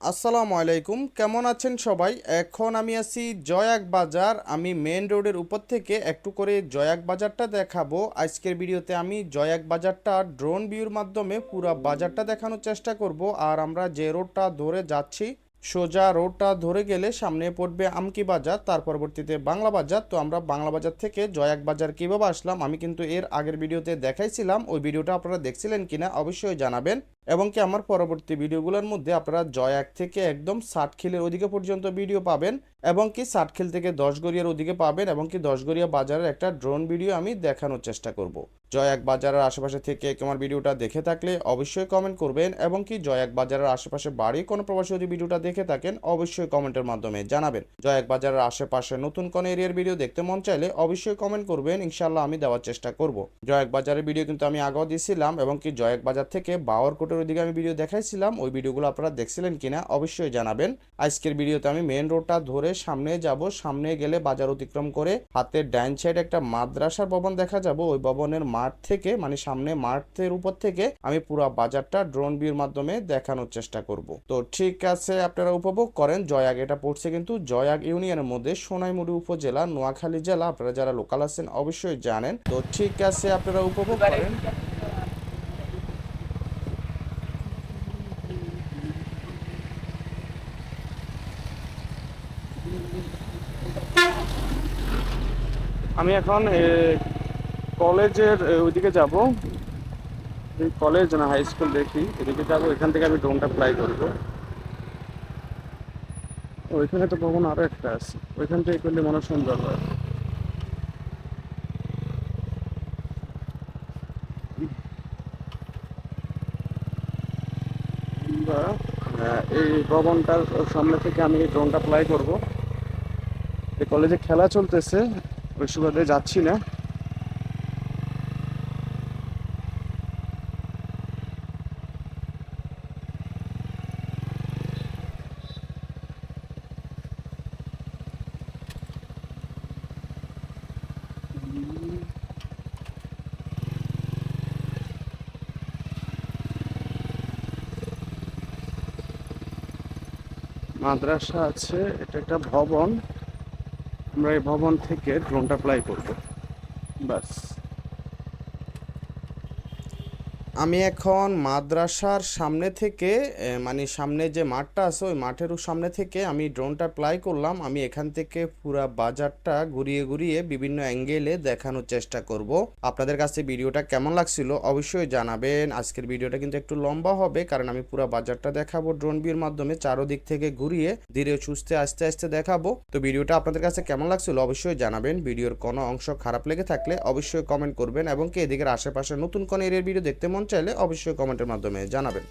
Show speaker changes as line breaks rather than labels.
আসসালামু আলাইকুম, কেমন আছেন সবাই? এখন আমি আছি জয়াক বাজার। আমি মেন রোডের উপর থেকে একটু করে জয়াক বাজারটা দেখাবো। আজকের ভিডিওতে আমি জয়াক বাজারটা ড্রোন ভিউর মাধ্যমে পুরো বাজারটা দেখানোর চেষ্টা করব। আর আমরা যে রোডটা ধরে যাচ্ছি সোজা রোডটা ধরে গেলে সামনে পড়বে আমকি বাজার, তার পরবর্তীতে বাংলা বাজার। তো আমরা বাংলা বাজার থেকে জয়াক বাজার কীভাবে আসলাম, আমি কিন্তু এর আগের ভিডিওতে দেখাইছিলাম। ওই ভিডিওটা আপনারা দেখছিলেন কিনা অবশ্যই জানাবেন। এবং কি আমার পরবর্তী ভিডিওগুলোর মধ্যে আপনারা জয়াক থেকে একদম ষাটখিলের ওদিকে পর্যন্ত ভিডিও পাবেন এবং কি ষাটখিল থেকে দশগড়িয়ার ওদিকে পাবেন এবং কি দশগড়িয়া বাজারের একটা ড্রোন ভিডিও আমি দেখানোর চেষ্টা করব। জয়াক বাজারের আশেপাশে থেকে আমার ভিডিওটা দেখে থাকলে অবশ্যই কমেন্ট করবেন এবং কি জয়াক বাজারের আশেপাশে বাড়ি কোনো প্রবাসী যদি ভিডিওটা দেখে থাকেন, অবশ্যই কমেন্টের মাধ্যমে জানাবেন। জয়াক বাজারের আশেপাশে নতুন কোন এরিয়ার ভিডিও দেখতে মন চাইলে অবশ্যই কমেন্ট করবেন ইনশাল্লাহ আমি দেওয়ার চেষ্টা করব। জয়াক বাজারের ভিডিও কিন্তু আমি আগেও দিয়েছিলাম এবং কি জয়াক বাজার থেকে বাওয়ারকোটের ওইদিকে আমি ভিডিও দেখাইছিলাম, ওই ভিডিওগুলো আপনারা দেখছিলেন কিনা অবশ্যই জানাবেন। আজকের ভিডিওতে আমি মেন রোডটা ধরে সামনে যাব, সামনে গেলে বাজার অতিক্রম করে হাতের ডাইন সাইড একটা মাদ্রাসার ভবন দেখা যাব, ওই ভবনের মাঠ থেকে মানে সামনে মাঠের উপর থেকে আমি পুরো বাজারটা ড্রোন ভিউর মাধ্যমে দেখানোর চেষ্টা করব। তো ঠিক আছে, আপনারা উপভোগ করেন। জয়াগ এটা পড়ছে কিন্তু জয়াগ ইউনিয়নের মধ্যে সোনাইমুড়ি উপজেলা, নোয়াখালী জেলা। আপনারা যারা লোকাল আছেন, অবশ্যই জানেন। তো ঠিক আছে, আপনারা উপভোগ করেন। আমি এখন কলেজের ওইদিকে যাব। কলেজ না হাই স্কুল দেখি। এদিকে যাব, এখান থেকে আমি ড্রোনটা ফ্লাই করব। ওইখানে তো ভবন আরও একটা আছে। ওইখান থেকে করলে মনে সুন্দর হয়। এই ভবনটার সামনে থেকে আমি এই ড্রোনটা ফ্লাই করব। এই কলেজে খেলা চলতেছে। ওই সুবাদে যাচ্ছি না। মাদ্রাসা আছে এটা একটা ভবন। আমরা এই ভবন থেকে ড্রোনটা অ্যাপ্লাই করব। বাস আমি এখন মাদ্রাসার সামনে থেকে মানে সামনে যে মাঠটা আছে, ওই মাঠের সামনে থেকে আমি ড্রোনটা প্লাই করলাম। আমি এখান থেকে পুরা বাজারটা ঘুরিয়ে ঘুরিয়ে বিভিন্ন অ্যাঙ্গেলে দেখানোর চেষ্টা করব। আপনাদের কাছে ভিডিওটা কেমন লাগছিল অবশ্যই জানাবেন। আজকের ভিডিওটা কিন্তু একটু লম্বা হবে, কারণ আমি পুরো বাজারটা দেখাবো ড্রোন ভিউর মাধ্যমে, চারোদিক থেকে ঘুরিয়ে ধীরে সুস্থে আস্তে আস্তে দেখাবো। তো ভিডিওটা আপনাদের কাছে কেমন লাগছিল অবশ্যই জানাবেন। ভিডিওর কোনো অংশ খারাপ লেগে থাকলে অবশ্যই কমেন্ট করবেন এবং কি এদিকের আশেপাশে নতুন কোন এরিয়ার ভিডিও দেখতে মন চাইলে অবশ্যই কমেন্টের মাধ্যমে জানাবেন।